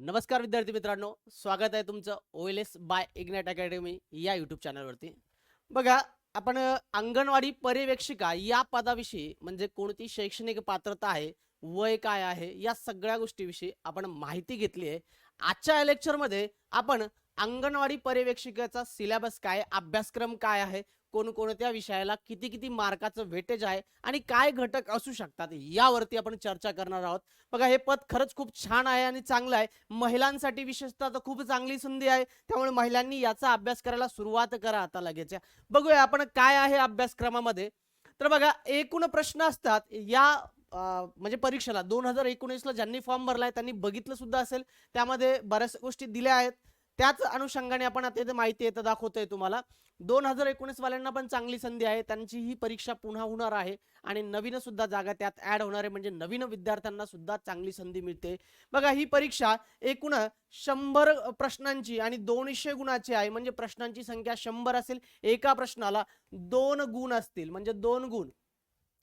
नमस्कार विद्यार्थी मित्रांनो स्वागत आहे तुमचं O L S by Ignite academy या यूट्यूब चॅनलवरती बघा आपण अंगणवाडी पर्यवेक्षिका या पदाविषयी म्हणजे कोणती शैक्षणिक पात्रता आहे वय काय आहे या सगळ्या गोष्टीविषयी आपण माहिती घेतली आहे. आजच्या या लेक्चरमध्ये आपण अंगणवाडी पर्यवेक्षिकेचा सिलेबस काय अभ्यासक्रम काय आहे कोणकोणत्या विषयाला किती किती मार्काचं वेटेज आहे आणि काय घटक असू शकतात यावरती आपण चर्चा करणार आहोत. बघा हे पद खरंच खूप छान आहे आणि चांगलं आहे. महिलांसाठी विशेषतः तर खूप चांगली संधी आहे. त्यामुळे महिलांनी याचा अभ्यास करायला सुरुवात करा आता लगेच. बघूया आपण काय आहे अभ्यासक्रमामध्ये. तर बघा एकूण प्रश्न असतात. या म्हणजे परीक्षेला दोन हजार एकोणीसला ज्यांनी फॉर्म भरला आहे त्यांनी बघितलं सुद्धा असेल. त्यामध्ये बऱ्याच गोष्टी दिल्या आहेत. त्याच अनुषंगाने आपण आता इथे माहिती येतं दाखवतोय तुम्हाला. दोन हजार एकोणीस वाल्यांना पण चांगली संधी आहे. त्यांची ही परीक्षा पुन्हा होणार आहे आणि नवीन सुद्धा जागा त्यात ऍड होणार आहे. म्हणजे नवीन विद्यार्थ्यांना सुद्धा चांगली संधी मिळते. बघा ही परीक्षा एकूण शंभर प्रश्नांची आणि दोनशे गुणाची आहे. म्हणजे प्रश्नांची संख्या शंभर असेल एका प्रश्नाला दोन गुण असतील. म्हणजे दोन गुण.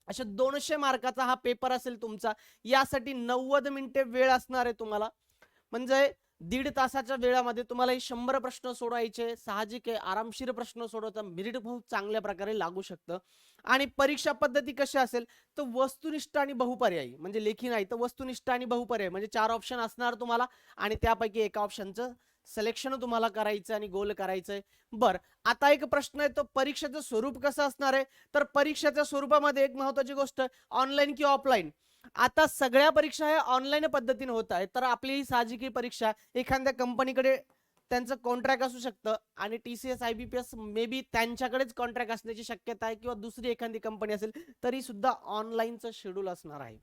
अशा दोनशे मार्काचा हा पेपर असेल तुमचा. यासाठी नव्वद मिनिटे वेळ असणार आहे तुम्हाला. म्हणजे दीड तासाच्या वेळामध्ये तुम्हाला हे शंभर प्रश्न सोडवायचे साहजिक आहे आरामशीर प्रश्न सोडवता मेरिट खूप चांगल्या प्रकारे लागू शकतं. आणि परीक्षा पद्धती कशी असेल तर वस्तुनिष्ठ आणि बहुपर्यायी. म्हणजे लेखी नाही तर वस्तुनिष्ठ आणि बहुपर्यायी. म्हणजे चार ऑप्शन असणार तुम्हाला आणि त्यापैकी एका ऑप्शनचं सिलेक्शन तुम्हाला करायचं आणि गोल करायचंय. बर आता एक प्रश्न आहे तो परीक्षेचं स्वरूप कसं असणार आहे? तर परीक्षेच्या स्वरूपामध्ये एक महत्वाची गोष्ट ऑनलाईन किंवा ऑफलाईन आता सगळ्या परीक्षा ह्या ऑनलाईन पद्धतीने होत आहे तर आपली ही साहजिकी परीक्षा एखाद्या कंपनीकडे त्यांचं कॉन्ट्रॅक्ट असू शकतं आणि T C S I B P S maybe त्यांच्याकडेच कॉन्ट्रॅक्ट असण्याची शक्यता आहे किंवा दुसरी एखादी कंपनी असेल तरी सुद्धा ऑनलाईनचं शेड्यूल असणार आहे.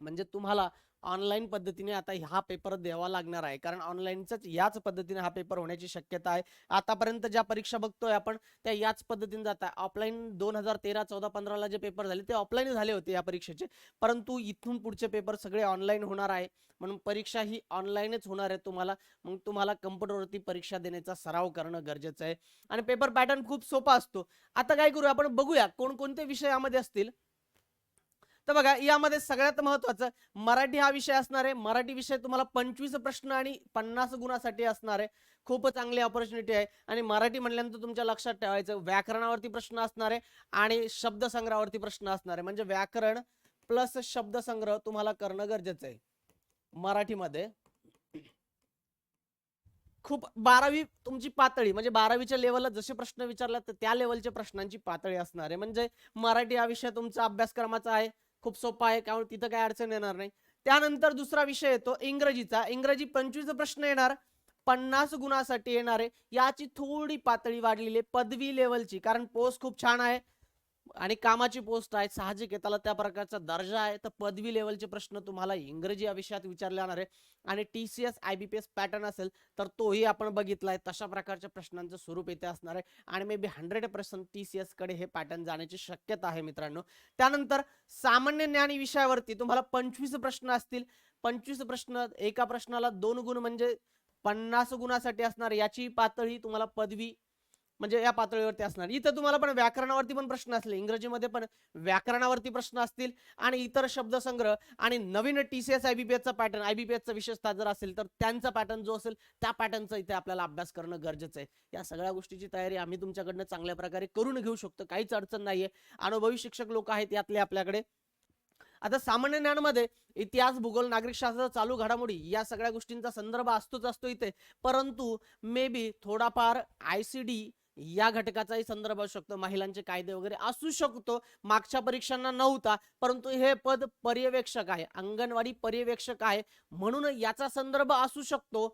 म्हणजे तुम्हाला ऑनलाईन पद्धतीने आता हा पेपर द्यावा लागणार आहे. कारण ऑनलाईनचाच याच पद्धतीने हा पेपर होण्याची शक्यता आहे. आतापर्यंत ज्या परीक्षा बघतोय आपण त्या याच पद्धतीने जात आहे. ऑफलाईन दोन हजार तेरा चौदा पंधराला जे पेपर झाले ते ऑफलाईन झाले होते या परीक्षेचे. परंतु इथून पुढचे पेपर सगळे ऑनलाईन होणार आहे. म्हणून परीक्षा ही ऑनलाईनच होणार आहे तुम्हाला. मग तुम्हाला कम्प्युटरवरती परीक्षा देण्याचा सराव करणं गरजेचं आहे. आणि पेपर पॅटर्न खूप सोपा असतो. आता काय करूया आपण बघूया कोणकोणते विषय यामध्ये असतील. तर बघा यामध्ये सगळ्यात महत्वाचं मराठी हा विषय असणार आहे. मराठी विषय तुम्हाला पंचवीस प्रश्न आणि पन्नास गुणासाठी असणार आहे. खूप चांगली ऑपॉर्च्युनिटी आहे. आणि मराठी म्हणल्यानंतर तुमच्या लक्षात ठेवायचं व्याकरणावरती प्रश्न असणार आहे आणि शब्दसंग्रहावरती प्रश्न असणार आहे. म्हणजे व्याकरण प्लस शब्दसंग्रह तुम्हाला करणं गरजेचं आहे. मराठीमध्ये खूप बारावी तुमची पातळी म्हणजे बारावीच्या लेवलला जसे प्रश्न विचारला तर त्या लेवलच्या प्रश्नांची पातळी असणार आहे. म्हणजे मराठी हा विषय तुमचा अभ्यासक्रमाचा आहे. खूप सोपा आहे त्यामुळे तिथं काय अडचण येणार नाही. त्यानंतर दुसरा विषय येतो इंग्रजीचा. इंग्रजी पंचवीस प्रश्न येणार. पन्नास गुणासाठी येणार. आहे याची थोडी पातळी वाढलेली आहे पदवी लेवलची कारण पोस्ट खूप छान आहे. आणि कामाची पोस्ट आहे साहजिक आहे. त्याला त्या प्रकारचा दर्जा आहे. तर पदवी लेवलचे प्रश्न तुम्हाला इंग्रजी या विषयात विचारले जाणार आहे. आणि T C S I B P S pattern असेल तर तोही आपण बघितलाय. तशा प्रकारच्या प्रश्नांचं स्वरूप येथे असणार आहे. आणि maybe hundred percent T C एसकडे हे पॅटर्न जाण्याची शक्यता आहे मित्रांनो. त्यानंतर सामान्य ज्ञान विषयावरती तुम्हाला पंचवीस प्रश्न असतील. पंचवीस प्रश्न एका प्रश्नाला दोन गुण म्हणजे पन्नास गुणासाठी असणार. याची पातळी तुम्हाला पदवी म्हणजे या पातळीवरती असणार. इथं तुम्हाला पण व्याकरणावरती पण प्रश्न असले इंग्रजीमध्ये पण व्याकरणावरती प्रश्न असतील आणि इतर शब्दसंग्रह आणि नवीन टी सी एस आयबीपीएसचा पॅटर्न आयबीपीएसचा विशेषतः जर असेल तर त्यांचा पॅटर्न जो असेल त्या पॅटर्नचा इथे आपल्याला अभ्यास करणं गरजेचं आहे. या सगळ्या गोष्टीची तयारी आम्ही तुमच्याकडनं चांगल्या प्रकारे करून घेऊ शकतो. काहीच अडचण नाहीये. अनुभवी शिक्षक लोक आहेत यातले आपल्याकडे. आता सामान्य ज्ञानमध्ये इतिहास भूगोल नागरिकशास्त्र चालू घडामोडी या सगळ्या गोष्टींचा संदर्भ असतोच असतो इथे. परंतु मे बी थोडाफार आय सी डी या घटकाचाही संदर्भ असू शकतो. महिलांचे कायदे वगैरे असू शकतो. मागच्या परीक्षांना नव्हता परंतु हे पद पर्यवेक्षक आहे. अंगणवाडी पर्यवेक्षक आहे. म्हणून याचा संदर्भ असू शकतो.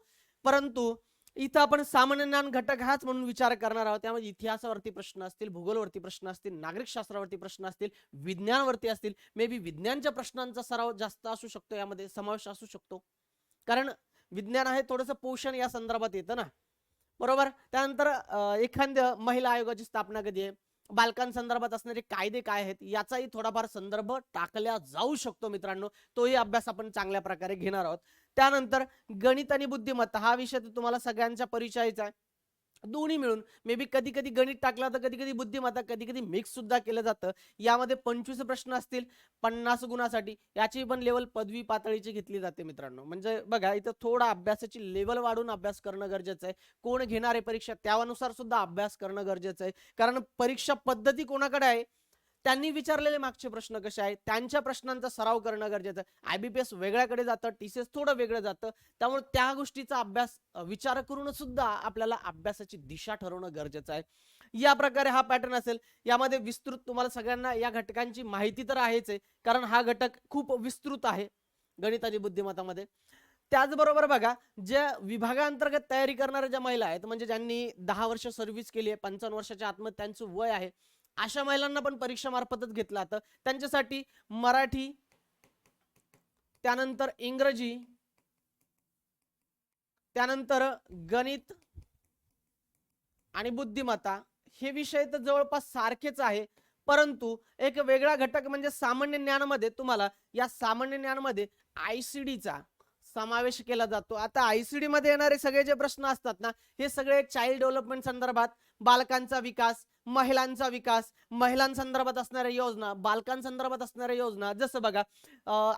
परंतु इथं आपण सामान्य ज्ञान घटक हाच म्हणून विचार करणार आहोत. त्यामध्ये इतिहासावरती प्रश्न असतील भूगोलवरती प्रश्न असतील नागरिकशास्त्रावरती प्रश्न असतील विज्ञानवरती असतील मे बी विज्ञानच्या प्रश्नांचा सराव जास्त असू शकतो. यामध्ये समावेश असू शकतो. कारण विज्ञान आहे थोडंसं पोषण या संदर्भात येतं ना. बरोबर? त्यानंतर एखाद्या महिला आयोगाची स्थापना कधी आहे? बालकांसंदर्भात असणारे कायदे काय आहेत? याचाही थोडाफार संदर्भ टाकल्या जाऊ शकतो मित्रांनो. तोही अभ्यास आपण चांगल्या प्रकारे घेणार आहोत. त्यानंतर गणित आणि बुद्धिमत्ता हा विषय तुम्हाला सगळ्यांच्या परिचयाचा आहे. दोन्ही मिळून मे बी कधी कधी गणित टाकला तर कधी कधी बुद्धिमत्ता कधी कधी मिक्स सुद्धा केलं जातं. यामध्ये पंचवीस प्रश्न असतील पन्नास गुणासाठी याची पण लेवल पदवी पातळीची घेतली जाते मित्रांनो. म्हणजे बघा इथं थोडा अभ्यासाची लेवल वाढून अभ्यास करणं गरजेचं आहे. कोण घेणार आहे परीक्षा त्यानुसार सुद्धा अभ्यास करणं गरजेचं आहे. कारण परीक्षा पद्धती कोणाकडे आहे? त्यांनी विचारलेले मागचे प्रश्न कसे आहेत? त्यांच्या प्रश्नांचा सराव करणं गरजेचं आहे. आयबीपीएस वेगळ्याकडे जातं टीसीएस थोडं वेगळं जातं. त्यामुळे त्या गोष्टीचा अभ्यास विचार करून सुद्धा आपल्याला अभ्यासाची दिशा ठरवणं गरजेचं आहे. या प्रकारे हा पॅटर्न असेल. यामध्ये विस्तृत तुम्हाला सगळ्यांना या घटकांची माहिती तर आहेच आहे. कारण हा घटक खूप विस्तृत आहे गणित आणि बुद्धिमत्तामध्ये. त्याचबरोबर बघा ज्या विभागांतर्गत तयारी करणाऱ्या ज्या महिला आहेत म्हणजे ज्यांनी दहा वर्ष सर्व्हिस केली आहे पंचावन्न वर्षाच्या आतमध्ये त्यांचं वय आहे अशा महिलांना पण परीक्षा मार्फतच घेतलं जातं. त्यांच्यासाठी मराठी त्यानंतर इंग्रजी त्यानंतर गणित आणि बुद्धिमत्ता हे विषय तर जवळपास सारखेच आहे. परंतु एक वेगळा घटक म्हणजे सामान्य ज्ञानामध्ये तुम्हाला या सामान्य ज्ञानामध्ये डीचा समावेश केला जातो. आता आयसीडी मध्ये येणारे सगळे जे प्रश्न असतात ना हे सगळे चाइल्ड डेव्हलपमेंट संदर्भात बालकांचा विकास महिलांचा विकास महिलांसंदर्भात असणाऱ्या योजना बालकांसंदर्भात असणाऱ्या योजना जसं बघा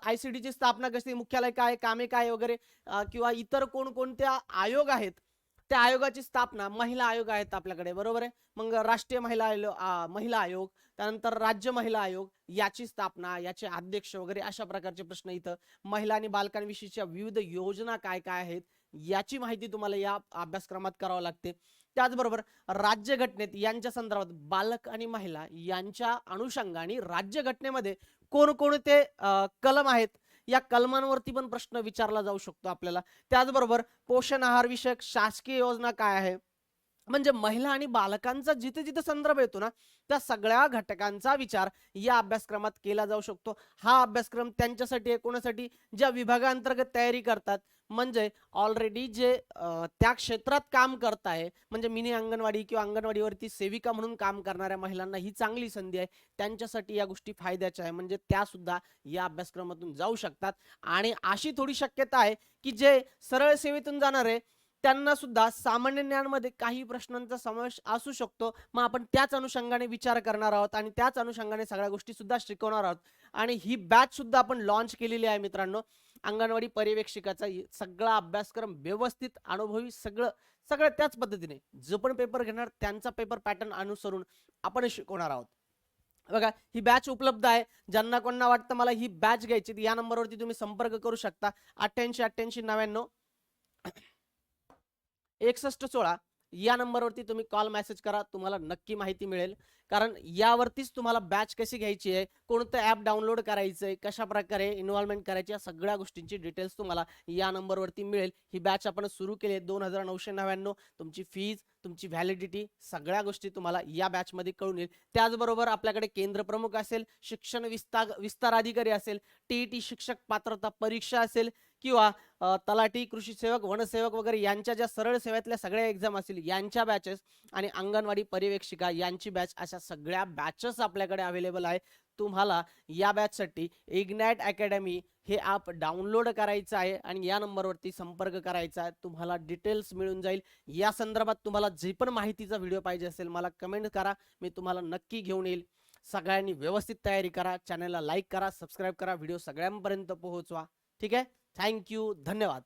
आयसीडीची स्थापना कशी मुख्यालय काय कामे काय वगैरे किंवा इतर कोणकोणत्या आयोग आहेत त्या आयोगाची स्थापना महिला आयोग आहेत आपल्याकडे बरोबर आहे? मग राष्ट्रीय महिला आयोग महिला आयोग त्यानंतर राज्य महिला आयोग याची स्थापना याचे अध्यक्ष वगैरे अशा प्रकारचे प्रश्न इथं. महिला आणि बालकांविषयीच्या विविध योजना काय काय आहेत याची माहिती तुम्हाला या अभ्यासक्रमात करावं लागते. त्याचबरोबर राज्य घटनेत यांच्या संदर्भात बालक आणि महिला यांच्या अनुषंगाने राज्य घटनेमध्ये कोणकोणते कलम आहेत? या कलमांवरती पण प्रश्न विचारला जाऊ शकतो आपल्याला. त्याचबरोबर पोषण आहार विषयक शासकीय योजना काय आहे? म्हणजे महिला आणि बालकांचा जिथे जिथे संदर्भ येतो ना त्या सगळ्या घटकांचा विचार या अभ्यासक्रमात केला जाऊ शकतो. हा अभ्यासक्रम त्यांच्यासाठी आहे कोणासाठी? ज्या विभागांतर्गत तयारी करतात. म्हणजे ऑलरेडी जे त्या क्षेत्रात काम करत आहे म्हणजे मिनी अंगणवाडी किंवा अंगणवाडीवरती सेविका म्हणून काम करणाऱ्या महिलांना ही चांगली संधी आहे. त्यांच्यासाठी या गोष्टी फायद्याच्या आहे. म्हणजे त्या सुद्धा या अभ्यासक्रमातून जाऊ शकतात. आणि अशी थोडी शक्यता आहे की जे सरळ सेवेतून जाणार आहे त्यांना सुद्धा सामान्य ज्ञानमध्ये काही प्रश्नांचा समावेश असू शकतो. मग आपण त्याच अनुषंगाने विचार करणार आहोत आणि त्याच अनुषंगाने सगळ्या गोष्टी सुद्धा शिकवणार आहोत. आणि ही बॅच सुद्धा आपण लॉन्च केलेली आहे मित्रांनो. अंगणवाडी पर्यवेक्षिकाचा सगळा अभ्यासक्रम व्यवस्थित अनुभवी सगळं सगळं त्याच पद्धतीने. जो पण पेपर घेणार त्यांचा पेपर पॅटर्न अनुसरून आपण शिकवणार आहोत. बघा ही बॅच उपलब्ध आहे. ज्यांना कोणना वाटतं मला ही बॅच घ्यायची या नंबरवरती तुम्ही संपर्क करू शकता. अठ्ठ्याऐंशी अठ्ठ्याऐंशी नव्याण्णव. एकसष्ट सोळा. या नंबरवरती तुम्ही कॉल मेसेज करा. तुम्हाला नक्की माहिती मिळेल. कारण यावरतीच तुम्हाला बॅच कशी घ्यायची आहे कोणतं ॲप डाउनलोड करायचं आहे कशा प्रकारे इन्व्हॉल्वमेंट करायची या सगळ्या गोष्टींची डिटेल्स तुम्हाला या नंबरवरती मिळेल. ही बॅच आपण सुरू केली आहे दोन हजार नऊशे नव्याण्णव. तुमची फीज तुमची व्हॅलिडिटी सगळ्या गोष्टी तुम्हाला या बॅचमध्ये कळून येईल. त्याचबरोबर आपल्याकडे केंद्र प्रमुख असेल शिक्षण विस्तार विस्तार अधिकारी असेल टी शिक्षक पात्रता परीक्षा असेल किंवा तलाठी कृषी सेवक वनसेवक वगैरे यांच्या ज्या सरळ सेवेतल्या सगळ्या एक्झाम असतील यांच्या बॅचेस आणि अंगणवाडी पर्यवेक्षिका यांची बॅच अशा सगळ्या बॅचेस आपल्याकडे अवेलेबल आहे तुम्हाला या बॅचसाठी इग्नॅट अकॅडमी हे ॲप डाउनलोड करायचं आहे आणि या नंबरवरती संपर्क करायचा आहे. तुम्हाला डिटेल्स मिळून जाईल. या संदर्भात तुम्हाला जे पण माहितीचा व्हिडिओ पाहिजे असेल मला कमेंट करा. मी तुम्हाला नक्की घेऊन येईल. सगळ्यांनी व्यवस्थित तयारी करा. चॅनलला लाईक करा सबस्क्राईब करा. व्हिडिओ सगळ्यांपर्यंत पोहोचवा. ठीक आहे? थँक्यू धन्यवाद.